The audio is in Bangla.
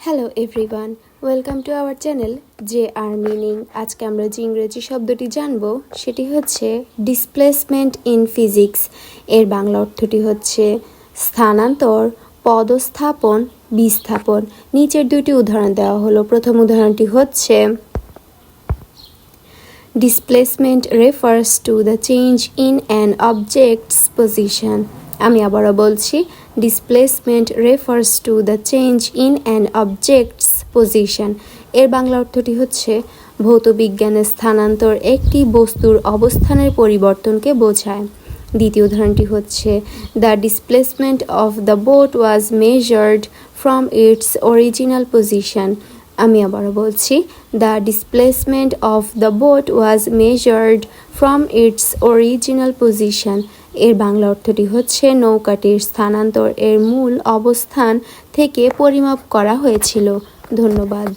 Hello everyone welcome to our channel J R meaning আজকে আমরা যে ইংরেজি শব্দটি জানব, সেটি হচ্ছে ডিসপ্লেসমেন্ট ইন ফিজিক্স এর বাংলা অর্থটি হচ্ছে স্থানান্তর, পদস্থাপন, বিস্থাপন। নিচের দুটি উদাহরণ দেওয়া হলো। প্রথম উদাহরণটি হচ্ছে displacement refers to the change in an object's position আমি আবারও বলছি displacement refers to the change in an object's position এর বাংলা অর্থটি হচ্ছে ভৌতবিজ্ঞানের স্থানান্তর একটি বস্তুর অবস্থানের পরিবর্তনকে বোঝায়। দ্বিতীয় উদাহরণটি হচ্ছে the displacement of the boat was measured from its original position আমি আবারও বলছি the displacement of the boat was measured from its original position এর বাংলা অর্থটি হচ্ছে নৌকাটির স্থানান্তর এর মূল অবস্থান থেকে পরিমাপ করা হয়েছিল। ধন্যবাদ।